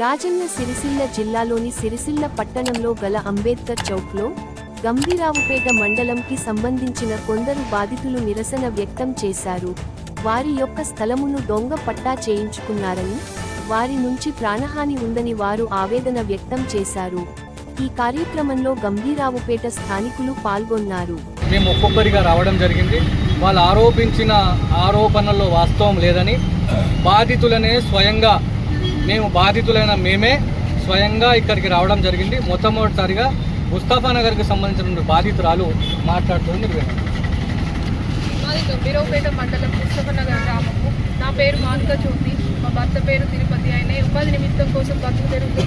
రాజన్న సిరిసిల్ల జిల్లాలోని సిరిసిల్ల పట్టణంలో గల అంబేద్కర్ చౌక్లో గంభీరావుపేట మండలంకి సంబంధించిన కొందరు బాధితులు నిరసన వ్యక్తం చేశారు. వారి యొక్క స్థలమును దొంగ పట్టా చేయించుకున్నారని వారి నుంచి ప్రాణహాని ఉందని వారు ఆవేదన వ్యక్తం చేశారు. ఈ కార్యక్రమంలో గంభీరావుపేట స్థానికులు పాల్గొన్నారు. మేము ఒక్కొక్కరిగా రావడం జరిగింది. వాళ్ళు ఆరోపించిన ఆరోపణల్లో వాస్తవం లేదని బాధితులనే స్వయంగా మేము బాధితులైన మేమే స్వయంగా ఇక్కడికి రావడం జరిగింది. మొట్టమొదటిసారిగా ముస్తాఫా నగర్కి సంబంధించిన బాధితురాలు మాట్లాడుతుంది మీరు వినండి. మాది గంభీరావుపేట మండలం పుస్తకనగర్ గ్రామము. నా పేరు మానుక జ్యోతి. మా భర్త పేరు తిరుపతి. ఆయన ఉపాధి నిమిత్తం కోసం బతుకు తెరుగుతూ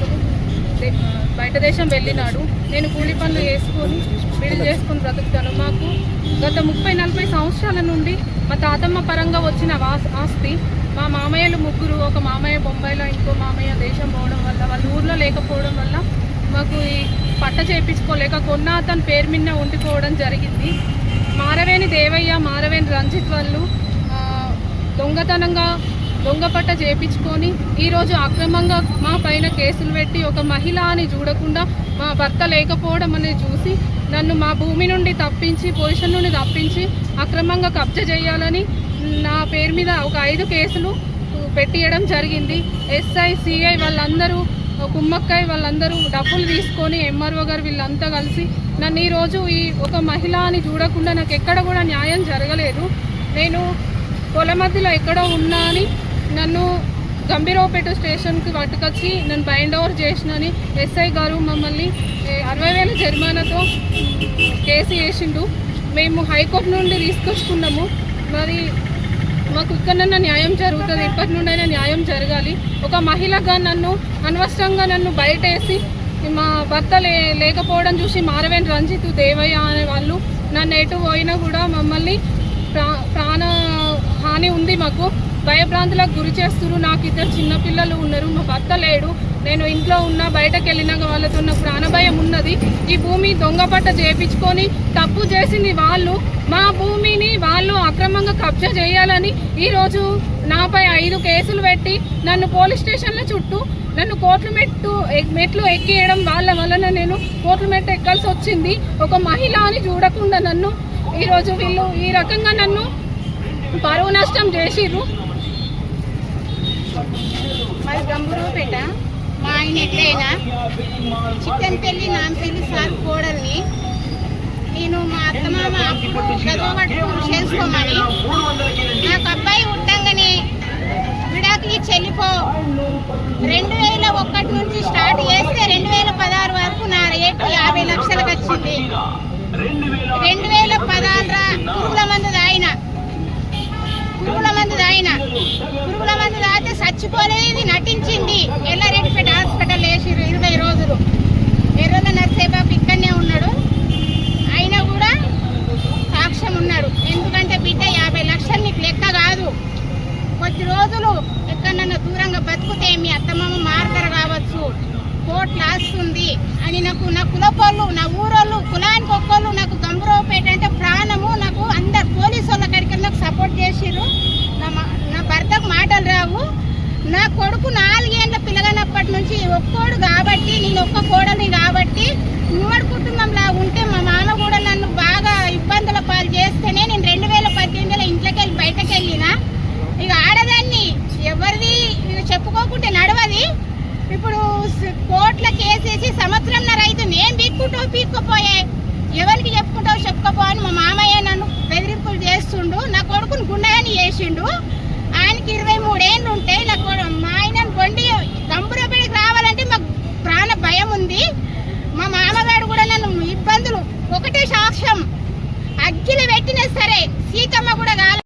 బయట దేశం వెళ్ళినాడు. నేను కూలి పనులు చేసుకొని బిల్లు చేసుకొని బ్రతుకుతాను. మాకు గత ముప్పై నలభై సంవత్సరాల నుండి మా తాతమ్మ పరంగా వచ్చిన ఆస్తి మా మామయ్యలు ముగ్గురు ఒక మామయ్య బొంబాయిలో ఇంకో మామయ్య దేశం పోవడం వల్ల వాళ్ళ ఊర్లో లేకపోవడం వల్ల మాకు ఈ పట్ట చేయించుకోలేక కొన్న అతని పేరు మీద ఉండిపోవడం జరిగింది. మారవేణి దేవయ్య మారవేణి రంజిత్ వాళ్ళు దొంగతనంగా దొంగ పట్ట చేపించుకొని ఈరోజు అక్రమంగా మా పైన కేసులు పెట్టి ఒక మహిళ అని చూడకుండా మా భర్త లేకపోవడం అనేది చూసి నన్ను మా భూమి నుండి తప్పించి పొజిషన్ నుండి తప్పించి అక్రమంగా కబ్జా చేయాలని నా పేరు మీద ఒక ఐదు కేసులు పెట్టియడం జరిగింది. ఎస్ఐ సిఐ వాళ్ళందరూ కుమ్మక్కాయ వాళ్ళందరూ డబ్బులు తీసుకొని ఎంఆర్ఓ గారు వీళ్ళంతా కలిసి నన్ను ఈరోజు ఈ ఒక మహిళ అని చూడకుండా నాకు ఎక్కడ కూడా న్యాయం జరగలేదు. నేను పొల మధ్యలో ఎక్కడో ఉన్నా అని నన్ను గంభీరావుపేట స్టేషన్కి పట్టుకొచ్చి నన్ను బైండ్ ఓవర్ చేసినని ఎస్ఐ గారు మమ్మల్ని అరవై వేల జరిమానాతో కేసు వేసిండు. మేము హైకోర్టు నుండి తీసుకొచ్చుకున్నాము. మరి మాకు ఇక్కడన్నా న్యాయం జరుగుతుంది. ఇప్పటి నుండైనా న్యాయం జరగాలి. ఒక మహిళగా నన్ను అనవసరంగా నన్ను బయటేసి మా భర్త లే లేకపోవడం చూసి మారవేణి రంజిత్ దేవయ్య అనే వాళ్ళు నన్ను ఎటు పోయినా కూడా మమ్మల్ని ప్రా ప్రాణ హాని ఉంది మాకు. భయభ్రాంతులకు గురి చేస్తున్నారు. నాకు ఇద్దరు చిన్నపిల్లలు ఉన్నారు. మా భర్త లేడు. నేను ఇంట్లో ఉన్నా బయటకు వెళ్ళినాక వాళ్ళతో నాకు ప్రాణభయం ఉన్నది. ఈ భూమి దొంగపట్ట చేపించుకొని తప్పు చేసింది వాళ్ళు. మా భూమిని వాళ్ళు అక్రమంగా కబ్జా చేయాలని ఈరోజు నాపై ఐదు కేసులు పెట్టి నన్ను పోలీస్ స్టేషన్ల చుట్టూ నన్ను కోట్ల మెట్టు మెట్లు ఎక్కియడం వాళ్ళ వలన నేను కోట్ల మెట్టు ఎక్కాల్సి వచ్చింది. ఒక మహిళ అని చూడకుండా నన్ను ఈరోజు వీళ్ళు ఈ రకంగా నన్ను పరువు నష్టం చేసిర్రు. మాది గంభూరుపేట మా ఆయన ఎట్లయినా? చికెన్ పెళ్ళి నాన్ పెళ్ళి సార్ కోడల్ని నేను మా అత్తమామ అప్పుడు చేసుకోమని నాకు అబ్బాయి ఉండంగానే విడాకులు చెల్లిపో. రెండు వేల ఒకటి చచ్చిపోలేదు నటించింది. ఎల్లారెడ్డిపేట హాస్పిటల్ వేసి ఇరవై రోజులు. ఎర్రల నర్సేబాబు ఇక్కడనే ఉన్నాడు. అయినా కూడా సాక్ష్యం ఉన్నాడు ఎందుకంటే బిడ్డ యాభై లక్షలు నీకు లెక్క కాదు. కొద్ది రోజులు ఎక్కడన్నా దూరంగా బతుకుతే మీ అత్తమ్మ మారుతారు కావచ్చు. కోట్లు ఆస్తుంది అని నాకు నా కులపోళ్ళు నా ఊరోళ్ళు కులానికి ఒక్కోళ్ళు నాకు గంభీరపేట అంటే ప్రాణము నాకు అందరు పోలీసు వాళ్ళ కాడికి నాకు సపోర్ట్ చేసిర్రు నా మా- నా భర్తకు మాటలు రావు నా కొడుకు నాలుగేళ్ళ పిల్లగానప్పటి ఒక్కోడు కాబట్టి నేను ఒక్క కోడని కాబట్టి ఉమ్మడి కుటుంబంలా ఉంటే మా మామ కూడా конфликтам